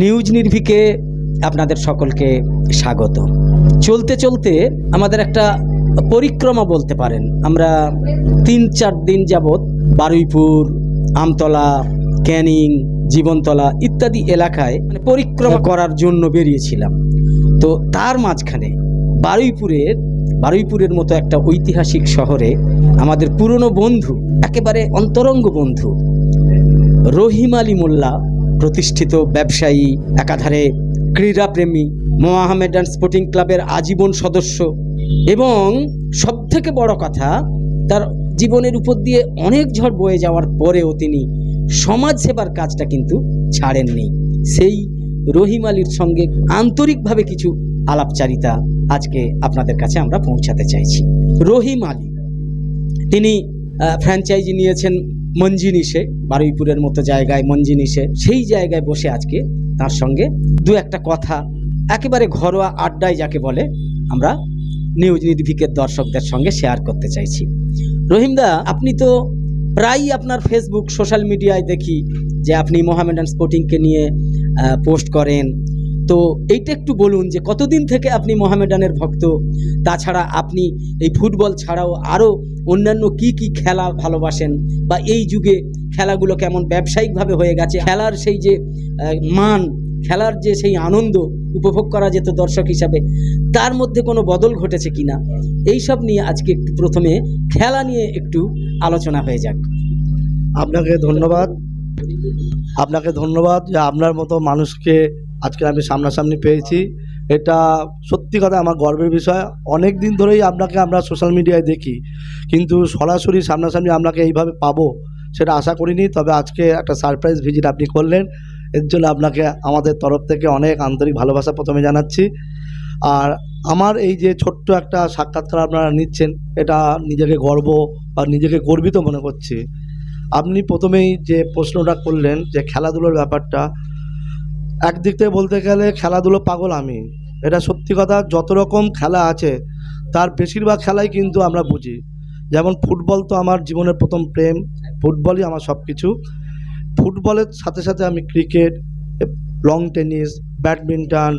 News নির্ভিকে আপনাদের সকলকে স্বাগত। চলতে চলতে আমাদের একটা পরিক্রমা বলতে পারেন। আমরা তিন চার দিন যাবৎ বারুইপুর আমতলা ক্যানিং জীবনতলা ইত্যাদি এলাকায় মানে পরিক্রমা করার জন্য বেরিয়েছিলাম। তো তার মাঝখানে বারুইপুরের বারুইপুরের মতো একটা ঐতিহাসিক শহরে আমাদের পুরনো বন্ধু একেবারে অন্তরঙ্গ বন্ধু রহিম আলী মোল্লা প্রতিষ্ঠিত ব্যবসায়ী, একাধারে ক্রীড়াপ্রেমী মোহামেডান স্পোর্টিং ক্লাবের আজীবন সদস্য এবং সবথেকে বড় কথা, তার জীবনের উপর দিয়ে অনেক ঝড় বয়ে যাওয়ার পরেও তিনি সমাজ সেবার কাজটা কিন্তু ছাড়েননি। সেই রহিম আলীর সঙ্গে আন্তরিকভাবে কিছু আলাপচারিতা আজকে আপনাদের কাছে আমরা পৌঁছাতে চাইছি। রহিম আলী, তিনি ফ্র্যাঞ্চাইজি নিয়েছেন মঞ্জিনিসে বারুইপুরের মতো জায়গায় মঞ্জিনিসে সেই জায়গায় বসে আজকে তার সঙ্গে দু একটা কথা, একেবারে ঘরোয়া আড্ডায় যাকে বলে, আমরা নিউজ নির্ভিকের দর্শকদের সঙ্গে শেয়ার করতে চাইছি। রহিমদা আপনি তো প্রায়ই আপনার ফেসবুক সোশ্যাল মিডিয়ায় দেখি যে আপনি মোহামেডান স্পোর্টিংকে নিয়ে পোস্ট করেন। তো এইটা একটু বলুন যে কতদিন থেকে আপনি মোহামেডানের ভক্ত, তাছাড়া আপনি এই ফুটবল ছাড়াও আরও অন্যান্য কি কি খেলা ভালোবাসেন বা এই যুগে খেলাগুলো কেমন ব্যবসায়িকভাবে হয়ে গেছে? খেলার সেই যে মান, খেলার যে সেই আনন্দ উপভোগ করা যেত দর্শক হিসাবে, তার মধ্যে কোনো বদল ঘটেছে কি কিনা এইসব নিয়ে আজকে একটু প্রথমে খেলা নিয়ে একটু আলোচনা হয়ে যাক। আপনাকে ধন্যবাদ। আপনাকে ধন্যবাদ যে আপনার মতো মানুষকে আজকে আমি সামনাসামনি পেয়েছি। এটা সত্যি কথা আমার গর্বের বিষয়। অনেক দিন ধরেই আপনাকে আমরা সোশ্যাল মিডিয়ায় দেখি। কিন্তু সরাসরি সামনাসামনি আপনাকে এইভাবে পাবো সেটা আশা করিনি। তবে আজকে একটা সারপ্রাইজ ভিজিট আপনি করলেন। এর জন্য আপনাকে আমাদের তরফ থেকে অনেক আন্তরিক ভালোবাসা প্রথমে জানাচ্ছি। আর আমার এই যে ছোট্ট একটা সাক্ষাৎকার আপনারা নিচ্ছেন, এটা নিজেকে গর্ব বা নিজেকে গর্বিত মনে করছি। আপনি প্রথমেই যে প্রশ্নটা করলেন যে খেলাধুলোর ব্যাপারটা একদিক থেকে বলতে গেলে খেলাধুলো পাগল আমি। এটা সত্যি কথা, যত রকম খেলা আছে, তার বেশিরভাগ খেলাই কিন্তু আমরা বুঝি। যেমন ফুটবল তো আমার জীবনের প্রথম প্রেম, ফুটবলই আমার সব কিছু ফুটবলের সাথে সাথে আমি ক্রিকেট লং টেনিস ব্যাডমিন্টন,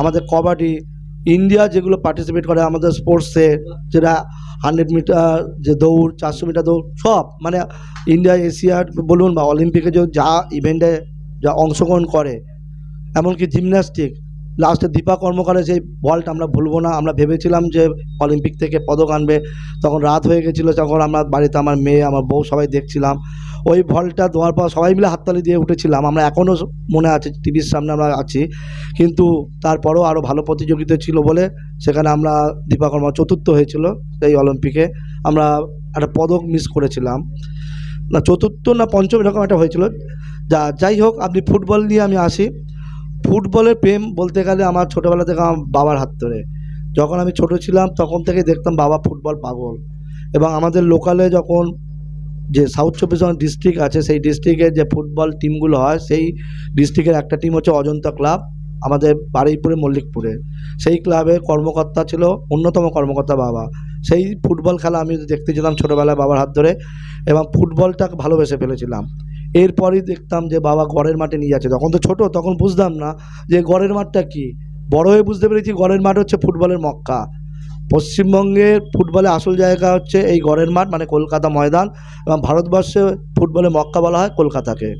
আমাদের কবাডি, ইন্ডিয়া যেগুলো পার্টিসিপেট করে, আমাদের স্পোর্টসে যেটা হান্ড্রেড মিটার যে দৌড়, চারশো মিটার দৌড়, সব মানে ইন্ডিয়া এশিয়ার বলুন বা অলিম্পিকে যে যা ইভেন্টে যা অংশগ্রহণ করে এমনকি জিমন্যাস্টিক। লাস্টে দীপা কর্মকারের সেই বলটা আমরা ভুলবো না। আমরা ভেবেছিলাম যে অলিম্পিক থেকে পদক আনবে। তখন রাত হয়ে গেছিল তখন আমরা বাড়িতে আমার মেয়ে, আমার বউ সবাই দেখছিলাম। ওই বলটা দেওয়ার পর সবাই মিলে হাততালি দিয়ে উঠেছিলাম। আমরা এখনও মনে আছে, টিভির সামনে আমরা আছি। কিন্তু তারপরেও আরও ভালো প্রতিযোগিতা ছিল বলে সেখানে আমরা দীপা কর্মা চতুর্থ হয়েছিল সেই অলিম্পিকে। আমরা একটা পদক মিস করেছিলাম। না, চতুর্থ না পঞ্চম এরকম একটা হয়েছিল। যা, যাই হোক, আপনি ফুটবল নিয়ে আমি আসি। ফুটবলের প্রেম বলতে গেলে আমার ছোটোবেলা থেকে আমার বাবার হাত ধরে। যখন আমি ছোট ছিলাম, তখন থেকে দেখতাম বাবা ফুটবল পাগল। এবং আমাদের লোকালে যখন যে সাউথ চব্বিশ পরগনা ডিস্ট্রিক্ট আছে, সেই ডিস্ট্রিক্টের যে ফুটবল টিমগুলো হয়, সেই ডিস্ট্রিক্টের একটা টিম হচ্ছে অজন্তা ক্লাব আমাদের বারুইপুরে, মল্লিকপুরে। সেই ক্লাবের কর্মকর্তা ছিল অন্যতম কর্মকর্তা বাবা। সেই ফুটবল খেলা আমি দেখতে যেতাম ছোটোবেলায় বাবার হাত ধরে, এবং ফুটবলটা ভালোবেসে ফেলেছিলাম। এরপরই দেখতাম যে বাবা গড়ের মাঠে নিয়ে যাচ্ছে। তখন তো ছোট, তখন বুঝতাম না যে গড়ের মাঠটা কি। বড় হয়ে বুঝতে পেরেছি গড়ের মাঠ হচ্ছে ফুটবলের মক্কা। পশ্চিমবঙ্গের ফুটবলে আসল জায়গা হচ্ছে এই গড়ের মাঠ মানে কলকাতা ময়দান, এবং ভারতবর্ষে ফুটবলের মক্কা বলা হয় কলকাতাকে।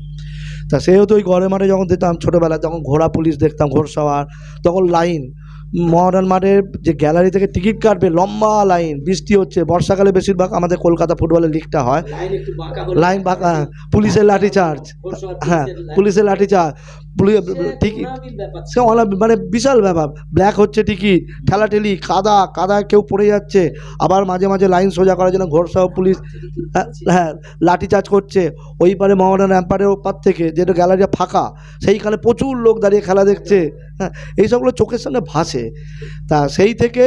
তা সেহেতু ওই গড়ের মাঠে যখন দেখতাম ছোটোবেলায়, তখন ঘোড়া পুলিশ দেখতাম, ঘোড়সাওয়ার, তখন লাইন। মহারান মাঠের যে গ্যালারি থেকে টিকিট কাটবে লম্বা লাইন বৃষ্টি হচ্ছে বর্ষাকালে বেশিরভাগ আমাদের কলকাতা ফুটবলের লিগটা হয়। লাইন বাঁকা পুলিশের লাঠিচার্জ হ্যাঁ পুলিশের লাঠিচার্জ টিকিট সে অনেক মানে বিশাল ব্যাপার। ব্ল্যাক হচ্ছে টিকিট ঠেলাঠেলি কাদা কাদা কেউ পড়ে যাচ্ছে আবার মাঝে মাঝে লাইন সোজা করার জন্য ঘোরসহ পুলিশ হ্যাঁ, হ্যাঁ লাঠিচার্জ করছে। ওই পারে মহারান অ্যাম্পায়ারের ওপার থেকে যেটা গ্যালারিটা ফাঁকা সেইখানে প্রচুর লোক দাঁড়িয়ে খেলা দেখছে হ্যাঁ এইসবগুলো চোখের সামনে ভাসে। তা সেই থেকে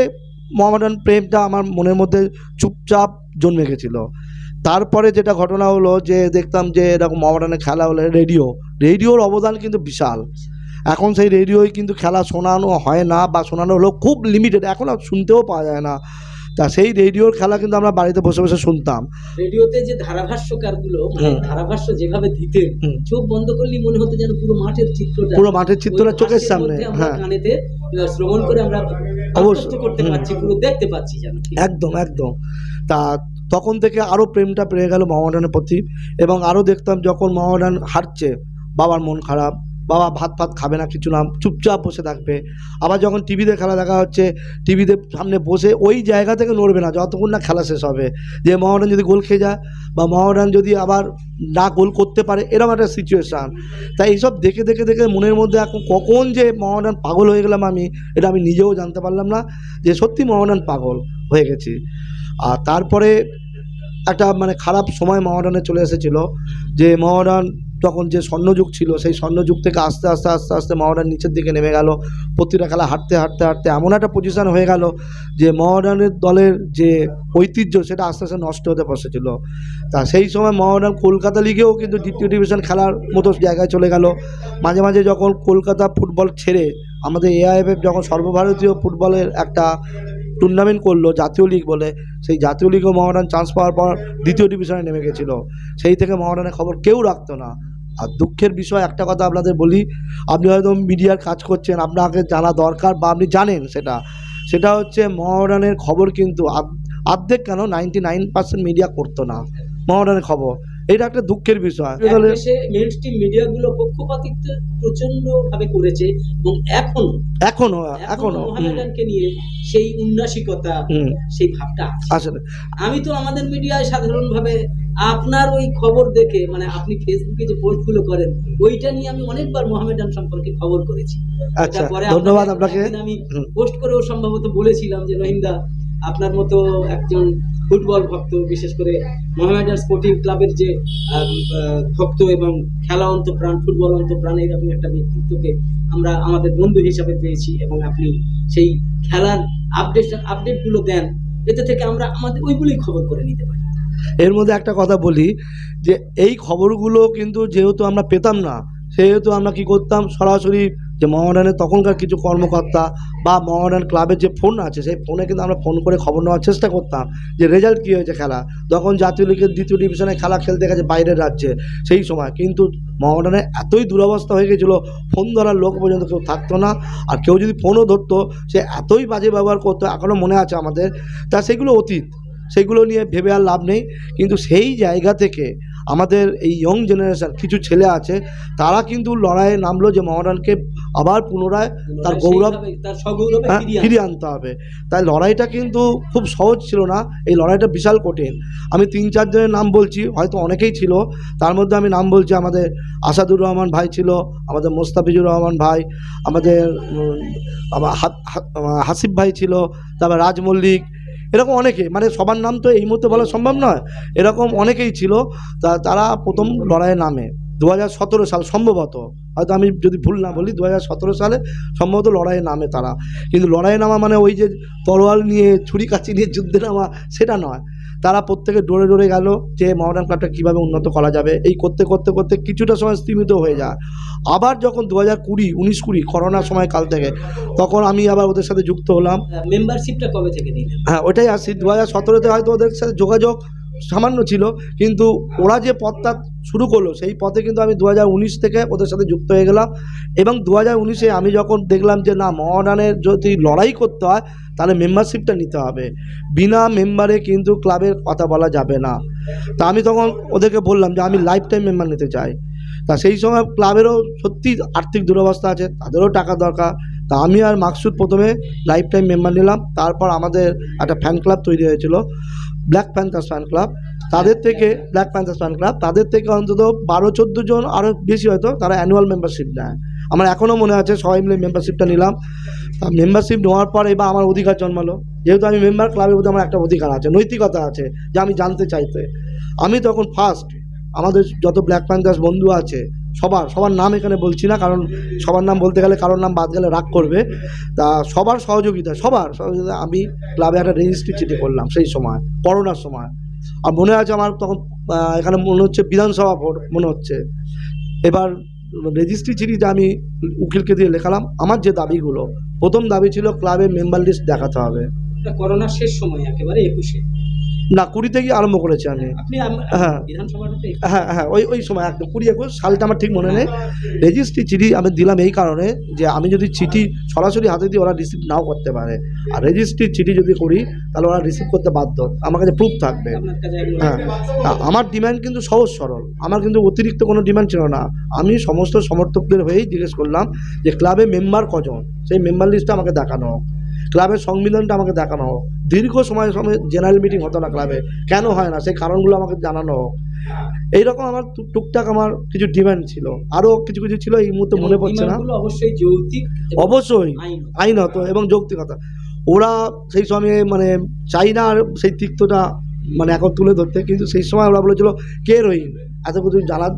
মোহামেডান প্রেমটা আমার মনের মধ্যে চুপচাপ জন্মে গেছিল। তারপরে যেটা ঘটনা হলো যে দেখতাম যে এরকম মোহামেডানে খেলা হলে রেডিও, রেডিওর অবদান কিন্তু বিশাল। এখন সেই রেডিওয় কিন্তু খেলা শোনানো হয় না বা শোনানো হলেও খুব লিমিটেড এখন আর শুনতেও পাওয়া যায় না। তা সেই রেডিওর খেলা কিন্তু আমরা বাড়িতে বসে বসে শুনতাম। রেডিওতে যে ধারাভাষ্যকারগুলো মানে ধারাভাষ্য যেভাবে দিতেন হুম। চোখ বন্ধ করলেই মনে হতো যেন পুরো মাঠের চিত্রটা পুরো মাঠের চিত্রটা চোখের সামনে হ্যাঁ। কানেতে শ্রবণ করে আমরা অবশ্যই। করতে পারছি পুরো দেখতে পাচ্ছি যেন একদম একদম। তা তখন থেকে আরও প্রেমটা বেড়ে গেল মোহামেডানের প্রতি এবং আরও দেখতাম যখন মোহামেডান হারছে বাবার মন খারাপ বাবা ভাত ফাত খাবে না, কিছু না, চুপচাপ বসে থাকবে। আবার যখন টিভিতে খেলা দেখা হচ্ছে, টিভিতে সামনে বসে ওই জায়গা থেকে নড়বে না, যতক্ষণ না খেলা শেষ হবে। যে মোহামেডান যদি গোল খেয়ে যায়, বা মোহামেডান যদি আবার না গোল করতে পারে এরকম একটা সিচুয়েশান তাই এইসব দেখে দেখে দেখে মনের মধ্যে এখন কখন যে মোহামেডান পাগল হয়ে গেলাম আমি, এটা আমি নিজেও জানতে পারলাম না যে সত্যি মোহামেডান পাগল হয়ে গেছি। আর তারপরে একটা মানে খারাপ সময় মহারানে চলে এসেছিল, যে মহারান তখন যে স্বর্ণযুগ ছিল, সেই স্বর্ণযুগ থেকে আস্তে আস্তে আস্তে আস্তে মহারান নিচের দিকে নেমে গেল। প্রতিটা খেলা হাঁটতে হাঁটতে হাঁটতে এমন একটা পজিশন হয়ে গেল যে মহারানের দলের যে ঐতিহ্য, সেটা আস্তে আস্তে নষ্ট হতে বসেছিল। তা সেই সময় মহারান কলকাতা লিগেও কিন্তু দ্বিতীয় ডিভিশন খেলার মতো জায়গায় চলে গেল। মাঝে মাঝে যখন কলকাতা ফুটবল ছেড়ে আমাদের এআইএফএফ যখন সর্বভারতীয় ফুটবলের একটা টুর্নামেন্ট করল জাতীয় লিগ বলে, সেই জাতীয় লিগেও মহারান চান্স পাওয়ার পর দ্বিতীয় ডিভিশনে নেমে গেছিল। সেই থেকে মহারানের খবর কেউ রাখতো না। আর দুঃখের বিষয় একটা কথা আপনাদের বলি, আপনি হয়তো মিডিয়ার কাজ করছেন আপনাকে জানা দরকার বা আপনি জানেন সেটা। সেটা হচ্ছে মহারানের খবর কিন্তু অর্ধেক কেন? নাইনটি নাইন পার্সেন্ট মিডিয়া করতো না। মহারানের খবর। এটা একটা দুঃখের বিষয়। দেশে মিডিয়াগুলো পক্ষপাতিত্ব প্রচণ্ড ভাবে করেছে এবং এখনও এখনও এখনও এখনও মোহামেডানকে নিয়ে সেই উন্নাসিকতা সেই ভাবটা আসলে আমি তো আমাদের মিডিয়ায় সাধারণভাবে আপনার ওই খবর দেখে মানে আপনি ফেসবুকে যে পোস্টগুলো করেন ওইটা নিয়ে আমি অনেকবার মোহামেডান সম্পর্কে খবর করেছি। আচ্ছা ধন্যবাদ আপনাকে আমি। পোস্ট করেও সম্ভবত বলেছিলাম যে রহিন্দা আপনার মতো একজন ফুটবল ভক্ত, বিশেষ করে মোহামেডান স্পোর্টিং ক্লাবের যে ভক্ত এবং খেলা অন্তপ্রাণ, ফুটবল অন্তপ্রাণ এরকম একটা ব্যক্তিত্বকে আমরা আমাদের বন্ধু হিসাবে পেয়েছি এবং আপনি সেই খেলার আপডেট আপডেটগুলো দেন, এতে থেকে আমরা আমাদের ওইগুলোই খবর করে নিতে পারি। এর মধ্যে একটা কথা বলি যে, এই খবরগুলো কিন্তু যেহেতু আমরা পেতাম না, সেহেতু আমরা কি করতাম? সরাসরি যে মহারানের তখনকার কিছু কর্মকর্তা বা মহারান ক্লাবের যে ফোন আছে, সেই ফোনে কিন্তু আমরা ফোন করে খবর নেওয়ার চেষ্টা করতাম যে রেজাল্ট কী হয়েছে খেলা। তখন জাতীয় লিগের দ্বিতীয় ডিভিশনে খেলা খেলতে গেছে বাইরের রাজ্যে, সেই সময় কিন্তু মহারানের এতই দুরবস্থা হয়ে গেছিল, ফোন ধরার লোক পর্যন্ত কেউ থাকতো না। আর কেউ যদি ফোনও ধরতো, সে এতই বাজে ব্যবহার করতো এখনও মনে আছে আমাদের। তা সেগুলো অতীত, সেগুলো নিয়ে ভেবে আর লাভ নেই। কিন্তু সেই জায়গা থেকে আমাদের এই ইয়ং জেনারেশন কিছু ছেলে আছে তারা কিন্তু লড়াইয়ে নামলো যে মহারানকে আবার পুনরায় তার গৌরব হ্যাঁ, ফিরিয়ে আনতে। হবে। তাই লড়াইটা কিন্তু খুব সহজ ছিল না এই লড়াইটা বিশাল কঠিন। আমি তিন চারজনের নাম বলছি হয়তো অনেকেই ছিল তার মধ্যে আমি নাম বলছি আমাদের আসাদুর রহমান ভাই ছিল আমাদের মোস্তাফিজুর রহমান ভাই আমাদের হাসিফ ভাই ছিল তারপর রাজ মল্লিক এরকম অনেকে মানে সবার নাম তো এই মুহূর্তে বলা সম্ভব নয়, এরকম অনেকেই ছিল, তা তারা প্রথম লড়াইয়ে নামে। দু হাজার সতেরো সাল সম্ভবত, হয়তো আমি যদি ভুল না বলি দু হাজার সতেরো সালে সম্ভবত লড়াইয়ে নামে তারা। কিন্তু লড়াইয়ে নামা মানে ওই যে তরোয়াল নিয়ে, ছুরি কাচি নিয়ে যুদ্ধে নামা, সেটা নয়। তারা প্রত্যেকে ডোরে ডোরে গেল যে মডার্ন ক্লাবটা কীভাবে উন্নত করা যাবে। এই করতে করতে করতে কিছুটা সময় স্তীমিত হয়ে যায়। আবার যখন দু হাজার কুড়ি উনিশ কুড়ি করোনার সময় কাল থেকে তখন আমি আবার ওদের সাথে যুক্ত হলাম। মেম্বারশিপটা কবে থেকে নিলেন? হ্যাঁ ওটাই আসছি দু হাজার সতেরোতে হয়তো ওদের সাথে যোগাযোগ সামান্য ছিল কিন্তু ওরা যে পথটা শুরু করল সেই পথে কিন্তু আমি দু হাজার উনিশ থেকে ওদের সাথে যুক্ত হয়ে গেলাম। এবং দু হাজার উনিশে আমি যখন দেখলাম যে না মহারানের যদি লড়াই করতে হয় তাহলে মেম্বারশিপটা নিতে হবে। বিনা মেম্বারে কিন্তু ক্লাবের কথা বলা যাবে না। তা আমি তখন ওদেরকে বললাম যে, আমি লাইফ টাইম মেম্বার নিতে চাই। তা সেই সময় ক্লাবেরও সত্যি আর্থিক দুরবস্থা আছে, তাদেরও টাকা দরকার। তা আমি আর মাকসুদ প্রথমে লাইফ টাইম মেম্বার নিলাম। তারপর আমাদের একটা ফ্যান ক্লাব তৈরি হয়েছিল ব্ল্যাক প্যান্থার্স ফ্যান ক্লাব তাদের থেকে ব্ল্যাক প্যান্থার্স ফ্যান ক্লাব তাদের থেকে অন্তত বারো, চোদ্দ জন আরও বেশি হয়তো তারা অ্যানুয়াল মেম্বারশিপ নেয়। আমার এখনও মনে আছে, সবাই মিলে মেম্বারশিপটা নিলাম। মেম্বারশিপ নেওয়ার পর এবার আমার অধিকার জন্মালো। যেহেতু আমি মেম্বার ক্লাবের মধ্যে আমার একটা অধিকার আছে, নৈতিকতা আছে, যে আমি জানতে চাইতে। আমি তখন ফার্স্ট আমাদের যত ব্ল্যাক প্যান্থার্স বন্ধু আছে, সবার সবার নাম এখানে বলছি না, কারণ সবার নাম বলতে গেলে কারোর নাম বাদ গেলে রাগ করবে। তা সবার সহযোগিতা সবার সহযোগিতা আমি ক্লাবে একটা রেজিস্ট্রি চিঠি করলাম সেই সময়, করোনার সময়। আর মনে আছে আমার তখন এখানে মনে হচ্ছে বিধানসভা ভোট, মনে হচ্ছে। এবার রেজিস্ট্রি চিঠি যা আমি উকিলকে দিয়ে লেখালাম, আমার যে দাবিগুলো, প্রথম দাবি ছিল ক্লাবে মেম্বার লিস্ট দেখাতে হবে। করোনা করোনার শেষ সময়, একেবারে একুশে। না কুড়ি থেকেই আরম্ভ করেছি আমি। হ্যাঁ। হ্যাঁ হ্যাঁ ওই ওই সময় একদম কুড়ি একুশ সালটা আমার ঠিক মনে নেই। রেজিস্ট্রি চিঠি আমি দিলাম এই কারণে যে আমি যদি চিঠি সরাসরি হাতে দিই ওরা রিসিভ নাও করতে পারে। আর রেজিস্ট্রি চিঠি যদি করি তাহলে ওরা রিসিভ করতে বাধ্য। আমার কাছে প্রুফ থাকবে। হ্যাঁ। আমার ডিমান্ড কিন্তু সহজ সরল। আমার কিন্তু অতিরিক্ত কোনো ডিমান্ড ছিল না। আমি সমস্ত সমর্থকদের হয়েই জিজ্ঞেস করলাম যে ক্লাবে মেম্বার কজন? সেই মেম্বার লিস্টটা আমাকে দেখানো হোক। ক্লাবের সংবিধানটা আমাকে দেখানো হোক। দীর্ঘ সময় সময় জেনারেল মিটিং হতো না ক্লাবে। কেন হয় না? সেই কারণগুলো আমাকে জানানো হোক। এইরকম আমার টুকটাক আমার কিছু ডিমান্ড ছিল। আরও কিছু কিছু ছিল এই মুহূর্তে মনে পড়ছে না। অবশ্যই যৌক্তিক অবশ্যই। আইন আইনত এবং যৌক্তিকতা। ওরা সেই সময় মানে চাই না সেই তিক্তটা মানে এখন তুলে ধরতে কিন্তু সেই সময় ওরা বলেছিল কে রহিম এত কিছু জানা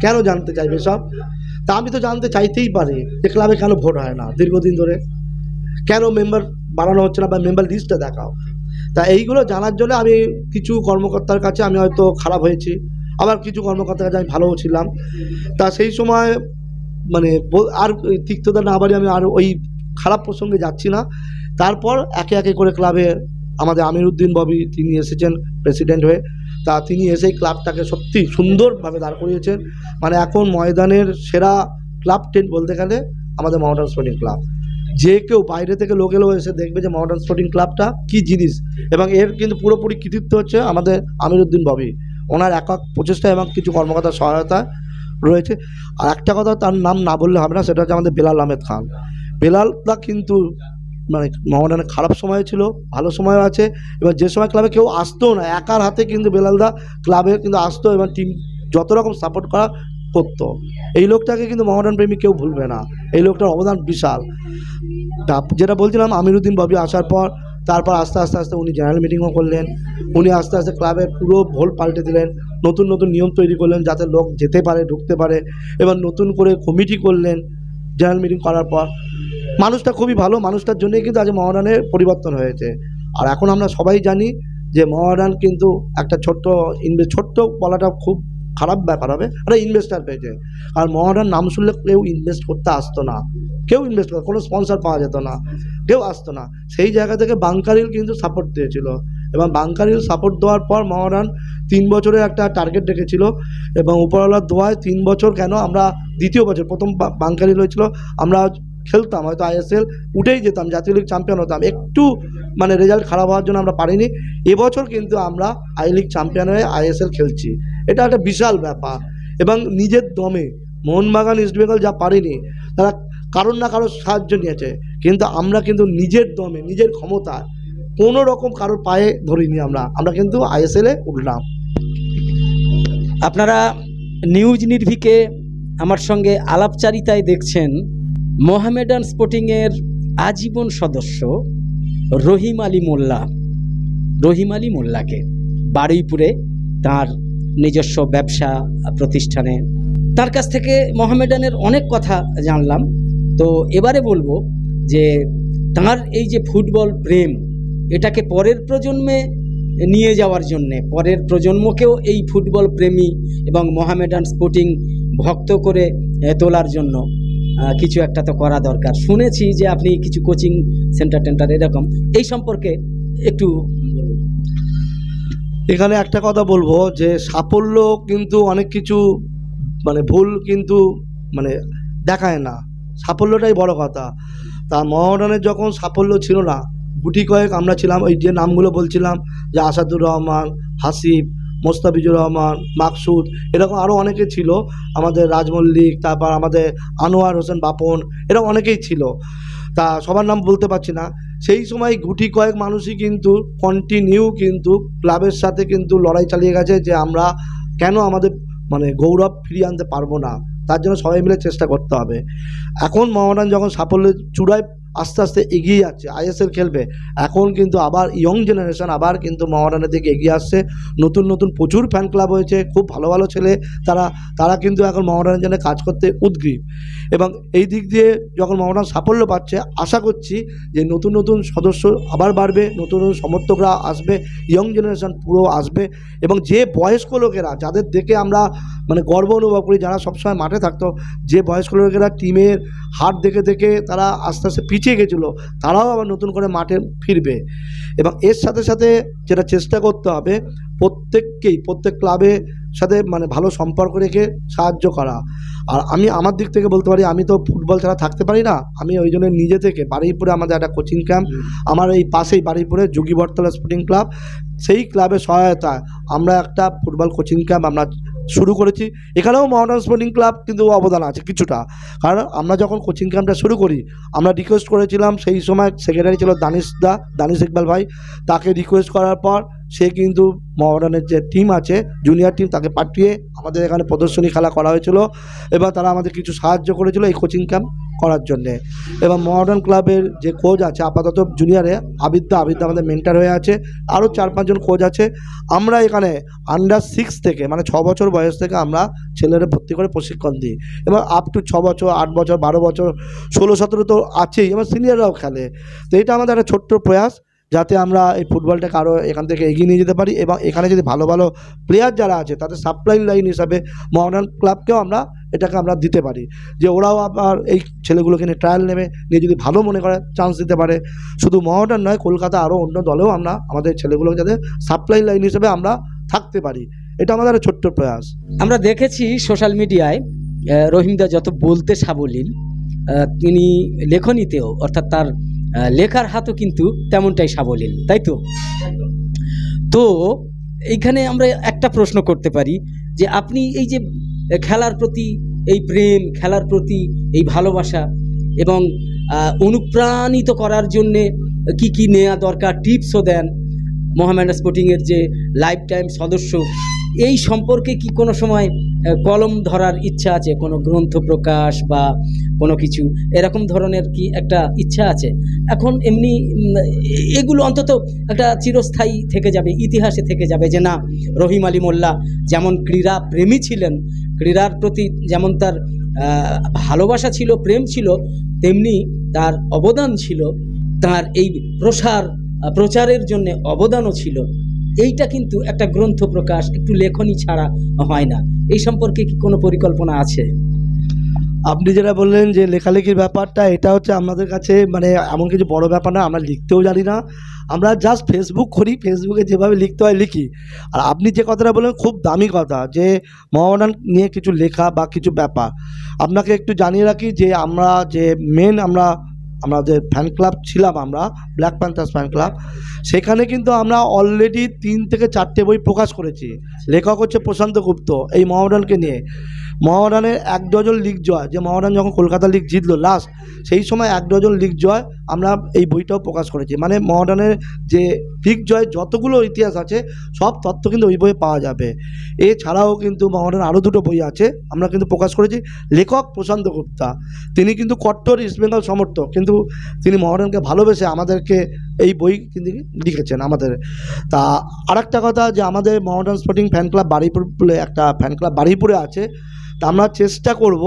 কেন জানতে চাইবে সব? তা আমি তো জানতে চাইতেই পারি যে ক্লাবে কেন ভোট হয় না দীর্ঘদিন ধরে। কেন মেম্বার বাড়ানো হচ্ছে না বা মেম্বার লিস্টটা দেখাও? তা এইগুলো জানার জন্য আমি কিছু কর্মকর্তার কাছে আমি হয়তো খারাপ হয়েছি। আবার কিছু কর্মকর্তার কাছে আমি ভালোও ছিলাম। তা সেই সময় মানে আর তিক্ততা না বাড়ি আমি আর ওই খারাপ প্রসঙ্গে যাচ্ছি না। তারপর একে একে করে ক্লাবে আমাদের আমির উদ্দিন ববি তিনি এসেছেন প্রেসিডেন্ট হয়ে। তা তিনি এসেই ক্লাবটাকে সত্যি সুন্দরভাবে দাঁড় করিয়েছেন। মানে এখন ময়দানের সেরা ক্লাব টেন বলতে গেলে আমাদের মডার্ন স্পোর্টিং ক্লাব যে কেউ বাইরে থেকে লোক এলেও এসে দেখবে যে মডার্ন স্পোর্টিং ক্লাবটা কী জিনিস। এবং এর কিন্তু পুরোপুরি কৃতিত্ব হচ্ছে আমাদের আমির উদ্দিন ববি। ওনার একক প্রচেষ্টা এবং কিছু কর্মকর্তার সহায়তা রয়েছে। আর একটা কথা তার নাম না বললে হবে না, সেটা হচ্ছে আমাদের বেলাল আহমেদ খান। বেলালদা কিন্তু মানে মহামানের খারাপ সময় ছিল, ভালো সময়ও আছে। এবার যে সময় ক্লাবে কেউ আসতো না, একার হাতে কিন্তু বেলালদা ক্লাবে কিন্তু আসতো এবং টিম যত রকম সাপোর্ট করা করতো এই লোকটাকে কিন্তু মহারান প্রেমী কেউ ভুলবে না। এই লোকটার অবদান বিশাল। তা যেটা বলছিলাম, আমিরুদ্দিন বাবু আসার পর, তারপর আস্তে আস্তে আস্তে উনি জেনারেল মিটিংও করলেন। উনি আস্তে আস্তে ক্লাবের পুরো ভোল পাল্টে দিলেন। নতুন নতুন নিয়ম তৈরি করলেন যাতে লোক যেতে পারে, ঢুকতে পারে। এবার নতুন করে কমিটি করলেন জেনারেল মিটিং করার পর। মানুষটা খুবই ভালো, মানুষটার জন্যই কিন্তু আজ মহারানের পরিবর্তন হয়েছে। আর এখন আমরা সবাই জানি যে মহারান কিন্তু একটা ছোট্ট ইনভেস্ট ছোট্ট বলাটা খুব খারাপ ব্যাপার হবে। একটা ইনভেস্টার পেয়েছে আর মহারান নাম শুনলে কেউ ইনভেস্ট করতে আসতো না। কেউ ইনভেস্ট করতো কোনো স্পন্সর পাওয়া যেত না। কেউ আসতো না। সেই জায়গা থেকে বাংকারিল কিন্তু সাপোর্ট দিয়েছিল। এবং বাংকারিল সাপোর্ট দেওয়ার পর মহারান তিন বছরের একটা টার্গেট রেখেছিল। এবং উপরওয়ালার দোয়ায় তিন বছর কেন আমরা দ্বিতীয় বছর, প্রথম বাংকারিল হয়েছিল। আমরা খেলতাম, হয়তো আইএসএল উঠেই যেতাম, জাতীয় লিগ চ্যাম্পিয়ন হতাম। একটু মানে রেজাল্ট খারাপ হওয়ার জন্য আমরা পারিনি। এবছর কিন্তু আমরা আই লিগ চ্যাম্পিয়ন হয়ে আইএসএল খেলছি। এটা একটা বিশাল ব্যাপার। এবং নিজের দমে মোহনবাগান ইস্টবেঙ্গল যা পারেনি, তারা কারোর না কারোর সাহায্য নিয়েছে। কিন্তু আমরা কিন্তু নিজের দমে, নিজের ক্ষমতায় কোনো রকম কারোর পায়ে ধরিনি আমরা। আমরা কিন্তু আইএসএলে উঠলাম। আপনারা নিউজ নির্ভিকে আমার সঙ্গে আলাপচারিতায় দেখছেন। মোহামেডান স্পোর্টিংয়ের আজীবন সদস্য রহিম আলী মোল্লা। রহিম আলী মোল্লাকে বারুইপুরে তার নিজস্ব ব্যবসা প্রতিষ্ঠানে। তার কাছ থেকে মোহামেডানের অনেক কথা জানলাম। তো এবারে বলব যে তার এই যে ফুটবল প্রেম, এটাকে পরের প্রজন্মে নিয়ে যাওয়ার জন্যে, পরের প্রজন্মকেও এই ফুটবল প্রেমী এবং মোহামেডান স্পোর্টিং ভক্ত করে তোলার জন্য কিছু একটা তো করা দরকার। শুনেছি যে আপনি কিছু কোচিং সেন্টার টেন্টার এরকম। এই সম্পর্কে একটু এখানে একটা কথা বলব যে সাফল্য কিন্তু অনেক কিছু মানে ভুল কিন্তু মানে দেখায় না। সাফল্যটাই বড় কথা। তা মহারানের যখন সাফল্য ছিল না, গুটি কয়েক আমরা ছিলাম, ওই যে নামগুলো বলছিলাম, যে আসাদুর রহমান, হাসিব মোস্তাফিজুর রহমান, মাকসুদ, এরকম আরও অনেকে ছিল। আমাদের রাজমল্লিক তারপর আমাদের আনোয়ার হোসেন বাপন, এরকম অনেকেই ছিল। তা সবার নাম বলতে পারছি না। সেই সময় গুটি কয়েক মানুষই কিন্তু কন্টিনিউ কিন্তু ক্লাবের সাথে কিন্তু লড়াই চালিয়ে গেছে যে আমরা কেন আমাদের মানে গৌরব ফিরিয়ে আনতে পারব না। তার জন্য সবাই মিলে চেষ্টা করতে হবে। এখন মোহামেডান যখন সাফল্যের চূড়ায় আস্তে আস্তে এগিয়ে যাচ্ছে। আইএসএল খেলবে। এখন কিন্তু আবার ইয়ং জেনারেশন আবার কিন্তু মোহামেডানের দিকে এগিয়ে আসছে। নতুন নতুন প্রচুর ফ্যান ক্লাব হয়েছে। খুব ভালো ভালো ছেলে তারা তারা কিন্তু এখন মহারানের জন্য কাজ করতে উদ্গ্রীব। এবং এই দিক দিয়ে যখন মোহামেডান সাফল্য পাচ্ছে, আশা করছি যে নতুন নতুন সদস্য আবার বাড়বে, নতুন নতুন সমর্থকরা আসবে ইয়ং জেনারেশন পুরো আসবে। এবং যে বয়স্ক লোকেরা, যাদের দেখে আমরা মানে গর্ব অনুভব করি, যারা সবসময় মাঠে থাকতো, যে বয়স্ক লোকেরা টিমের হার দেখে দেখে তারা আস্তে আস্তে পিছিয়ে গেছিল। তারাও আবার নতুন করে মাঠে ফিরবে। এবং এর সাথে সাথে যেটা চেষ্টা করতে হবে প্রত্যেককেই প্রত্যেক ক্লাবে সাথে মানে ভালো সম্পর্ক রেখে সাহায্য করা। আর আমি আমার দিক থেকে বলতে পারি আমি তো ফুটবল ছাড়া থাকতে পারি না। আমি ওই জন্য নিজে থেকে বারুইপুরে আমাদের একটা কোচিং ক্যাম্প আমার এই পাশেই বারুইপুরে যোগী বটতলা স্পোর্টিং ক্লাব সেই ক্লাবের সহায়তায় আমরা একটা ফুটবল কোচিং ক্যাম্প আমরা শুরু করেছি। এখানেও মাউন্টেন স্পোর্টিং ক্লাব কিন্তু অবদান আছে কিছুটা। কারণ আমরা যখন কোচিং ক্যাম্পটা শুরু করি, আমরা রিকোয়েস্ট করেছিলাম সেই সময় সেক্রেটারি ছিল দানিশ দা, দানিশ ইকবাল ভাই। তাকে রিকোয়েস্ট করার পর সে কিন্তু মহারানের যে টিম আছে জুনিয়র টিম তাকে পাঠিয়ে আমাদের এখানে প্রদর্শনী খেলা করা হয়েছিল। এবং তারা আমাদের কিছু সাহায্য করেছিল এই কোচিং ক্যাম্প করার জন্যে। এবং মডার্ন ক্লাবের যে কোচ আছে, আপাতত জুনিয়রে আবিদ্যা আবিদ্যা আমাদের মেন্টার হয়ে আছে। আরও চার পাঁচজন কোচ আছে। আমরা এখানে আন্ডার সিক্স থেকে মানে ছ বছর বয়স থেকে আমরা ছেলেরা ভর্তি করে প্রশিক্ষণ দিই। এবং আপ টু ছ বছর, আট বছর, বারো বছর, ষোলো, সতেরো তো আছেই এবং সিনিয়ররাও খেলে। তো এটা আমাদের একটা ছোট্ট প্রয়াস। যাতে আমরা এই ফুটবলটাকে আরও এখান থেকে এগিয়ে নিয়ে যেতে পারি এবং এখানে যদি ভালো ভালো প্লেয়ার যারা আছে, তাদের সাপ্লাই লাইন হিসাবে মডার্ন ক্লাবকেও আমরা এটাকে আমরা দিতে পারি। যে ওরাও আবার এই ছেলেগুলোকে নিয়ে ট্রায়াল নেবে, নিয়ে যদি ভালো মনে করে চান্স দিতে পারে। শুধু মহাটার নয়, কলকাতা আরও অন্য দলেও আমরা আমাদের ছেলেগুলোকে যাতে সাপ্লাই লাইন হিসেবে আমরা থাকতে পারি। এটা আমাদের ছোট্ট প্রয়াস। আমরা দেখেছি সোশ্যাল মিডিয়ায় রহিমদা যত বলতে সাবলীল তিনি লেখনীতেও, অর্থাৎ তার লেখার হাতও কিন্তু তেমনটাই সাবলীল, তাই তো? তো এইখানে আমরা একটা প্রশ্ন করতে পারি যে আপনি এই যে খেলার প্রতি এই প্রেম, খেলার প্রতি এই ভালোবাসা এবং অনুপ্রাণিত করার জন্যে কি কি নেওয়া দরকার, টিপসও দেন মোহামেডান স্পোর্টিংয়ের যে লাইফ টাইম সদস্য এই সম্পর্কে কি কোনো সময় কলম ধরার ইচ্ছা আছে? কোনো গ্রন্থ প্রকাশ বা কোনো কিছু? এরকম ধরনের কি একটা ইচ্ছা আছে? এখন এমনি এগুলো অন্তত একটা চিরস্থায়ী থেকে যাবে, ইতিহাসে থেকে যাবে যে না, রহিম আলী মোল্লা যেমন ক্রীড়া প্রেমী ছিলেন, ক্রীড়ার প্রতি যেমন তার ভালোবাসা ছিল, প্রেম ছিল, তেমনি তার অবদান ছিল, তার এই প্রসার প্রচারের জন্য অবদানও ছিল। এইটা কিন্তু একটা গ্রন্থ প্রকাশ, একটু লেখনী ছাড়া হয় না। এই সম্পর্কে কি কোনো পরিকল্পনা আছে? আপনি যেটা বললেন যে লেখালেখির ব্যাপারটা, এটা হচ্ছে আমাদের কাছে মানে এমন কিছু বড় ব্যাপার না, আমরা লিখতেও জানি না। আমরা জাস্ট ফেসবুক করি ফেসবুকে যেভাবে লিখতে হয় লিখি। আর আপনি যে কথাটা বললেন, খুব দামি কথা যে মহামাডান নিয়ে কিছু লেখা বা কিছু ব্যাপার। আপনাকে একটু জানিয়ে রাখি যে আমরা যে মেন আমরা, আমাদের ফ্যান ক্লাব ছিলাম আমরা ব্ল্যাক প্যান্থার্স ফ্যান ক্লাব সেখানে কিন্তু আমরা অলরেডি তিন থেকে চারটে বই প্রকাশ করেছি। লেখক হচ্ছে প্রশান্ত গুপ্ত, এই মহামডনকে নিয়ে। মহারানের এক ডজন লিগ জয়। যে মহারান যখন কলকাতা লিগ জিতলো লাস্ট সেই সময় এক ডজন লিগ জয় আমরা এই বইটাও প্রকাশ করেছি। মানে মহারানের যে লিগ জয় যতগুলো ইতিহাস আছে, সব তথ্য কিন্তু ওই বইয়ে পাওয়া যাবে। এছাড়াও কিন্তু মহারান আরও দুটো বই আছে, আমরা কিন্তু প্রকাশ করেছি, লেখক প্রশান্ত গুপ্তা। তিনি কিন্তু কট্টর ইস্টবেঙ্গল সমর্থক, কিন্তু তিনি মহারানকে ভালোবেসে আমাদেরকে এই বই কিন্তু লিখেছেন আমাদের। তা আরেকটা কথা যে আমাদের মহারান স্পোর্টিং ফ্যান ক্লাব বারুইপুর একটা ফ্যান ক্লাব বারুইপুরে আছে তা আমরা চেষ্টা করব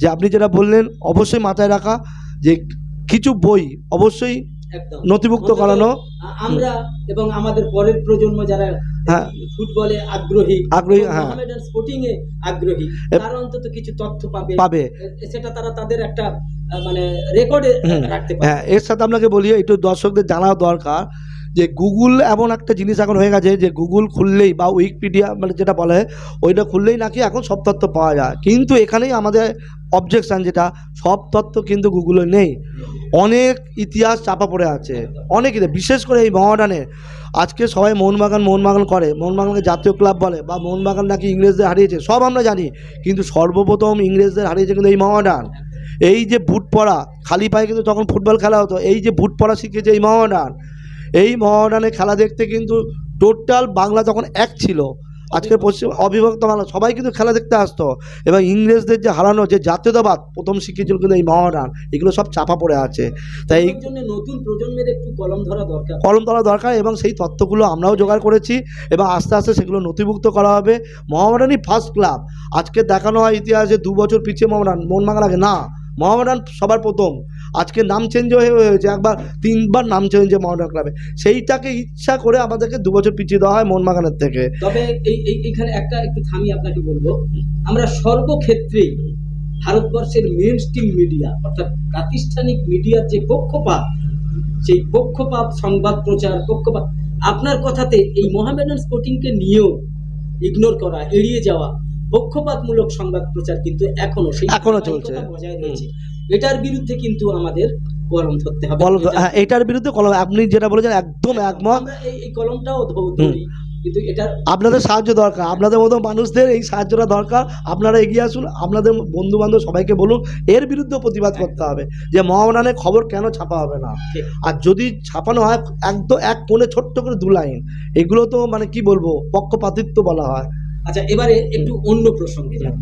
যে আপনি যেটা বললেন অবশ্যই মাথায় রাখা যে কিছু বই অবশ্যই নথিভুক্ত করানো আমরা এবং আমাদের পরের প্রজন্ম যারা হ্যাঁ। ফুটবলে আগ্রহী আগ্রহী, হ্যাঁ। স্পোর্টিং এ আগ্রহী তারা অন্তত কিছু তথ্য পাবে পাবে সেটা তারা তাদের একটা মানে রেকর্ডে। রাখতে পারে হ্যাঁ এর সাথে আপনাকে বলি একটু দর্শকদের জানা দরকার যে গুগল এমন একটা জিনিস এখন হয়ে গেছে যে গুগল খুললেই বা উইকিপিডিয়া মানে যেটা বলে, ওইটা খুললেই নাকি এখন সব তথ্য পাওয়া যায়। কিন্তু এখানেই আমাদের অবজেকশান যেটা, সব তথ্য কিন্তু গুগলে নেই। অনেক ইতিহাস চাপা পড়ে আছে। অনেক বিশেষ করে এই মহাডানে আজকে সবাই মোহনবাগান মোহনবাগান করে। মোহনবাগানকে জাতীয় ক্লাব বলে বা মোহনবাগান নাকি ইংরেজদের হারিয়েছে, সব আমরা জানি। কিন্তু সর্বপ্রথম ইংরেজদের হারিয়েছে কিন্তু এই মহাডান এই যে বুট পড়া খালি পায়ে কিন্তু তখন ফুটবল খেলা হতো। এই যে বুট পড়া শিখেছে এই মহাডান এই মহাডানে খেলা দেখতে কিন্তু টোটাল বাংলা তখন এক ছিল আজকে পশ্চিম অবিভক্ত বাংলা সবাই কিন্তু খেলা দেখতে আসতো। এবং ইংরেজদের যে হারানো যে জাতীয়তাবাদ প্রথম শিখিয়েছিল কিন্তু এই মহাডান এগুলো সব চাপা পড়ে আছে। তাই এই জন্য নতুন প্রজন্মের একটু কলম ধরা দরকার। কলম ধরা দরকার এবং সেই তথ্যগুলো আমরাও জোগাড় করেছি এবং আস্তে আস্তে সেগুলো নথিভুক্ত করা হবে। মহামেডানই ফার্স্ট ক্লাব আজকে দেখানো হয় ইতিহাসে দু বছর পিছিয়ে মহামারান মন মোহনবাগান আগে না। মহামেডান সবার প্রথম। আজকে নাম চেঞ্জ হয়ে হয়েছে একবার তিনবার নাম চেঞ্জ হয়েছে মহামেডান ক্লাবে সেইটাকে ইচ্ছা করে আমাদেরকে দু বছর পিছিয়ে দেওয়া হয় মোহনবাগানের থেকে। তবে এই এই- এইখানে একটা একটু থামি আপনাকে বলব। আমরা সর্বক্ষেত্রেই ভারতবর্ষের মেন স্ট্রিম মিডিয়া অর্থাৎ প্রাতিষ্ঠানিক মিডিয়ার যে পক্ষপাত সেই পক্ষপাত সংবাদ প্রচার পক্ষপাত আপনার কথাতে এই মোহামেডান স্পোর্টিংকে নিয়েও ইগনোর করা এড়িয়ে যাওয়া পক্ষপাতমূলক সংবাদ প্রচার কিন্তু এখনও সেই এখনও চলছে। বজায় রয়েছে। এটার বিরুদ্ধে কিন্তু আমাদের কলম ধরতে হবে। হ্যাঁ এটার বিরুদ্ধে কলম আপনি যেটা বলেছেন একদম একমত। আমরা এই কলমটাও ধরি কিন্তু এটা আপনাদের সাহায্য দরকার আপনাদের মতো মানুষদের এই সাহায্যটা দরকার। আপনারা এগিয়ে আসুন আপনাদের বন্ধু বান্ধব সবাইকে বলুন এর বিরুদ্ধে প্রতিবাদ করতে হবে যে মহামানের খবর কেন ছাপা হবে না? আর যদি ছাপানো হয় একদম এক কোণে ছোট্ট করে দু লাইন এগুলো তো মানে কি বলব পক্ষপাতিত্ব বলা হয়। আচ্ছা এবারে একটু অন্য প্রসঙ্গে যাই।